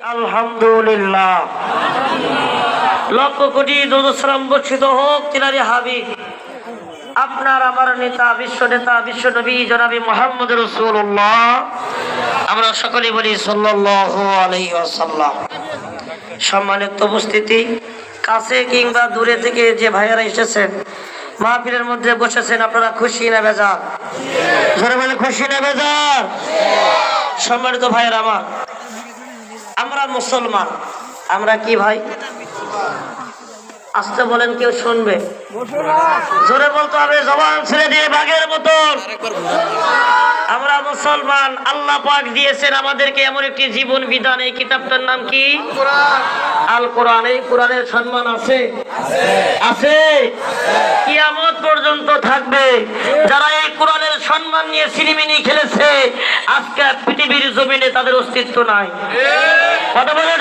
আলহামদুলিল্লাহ। লক্ষ কোটি দোদসালাম বর্ষিত হোক তিনারি হাবিব। আপনার আমার নেতা বিশ্ব নেতা বিশ্ব নবী জনাবি মোহাম্মদ রসুল্লাহ আমরা সকলে বলি সাল্লাল্লাহু আলাইহি ওয়াসাল্লাম। সম্মানিত উপস্থিতি কাছে কিংবা দূরে থেকে যে ভাইয়েরা এসেছেন মাহফিলের মধ্যে বসেছেন আপনারা খুশি না বেজার? বলে খুশি না বেজার? সম্মানিত ভাইয়ের আমার আমরা মুসলমান। আমরা কি ভাই? আসতে বলেন, কেউ শুনবে? জোরে বলতে হবে জবান ছেড়ে দিয়ে বাঘের মতন আমরা মুসলমান, আল্লাহ পাক দিয়েছেন আমাদেরকে এমন একটি জীবন বিধান। এই কিতাবটার নাম কি? আল কোরআন। এই কোরআনের সম্মান আছে? আছে। কিয়ামত পর্যন্ত থাকবে। যারা এই কোরআনের সম্মান নিয়ে সিনেমিনি খেলেছে, আজকে পৃথিবীর জমিনে তাদের অস্তিত্ব নাই। কথা বলে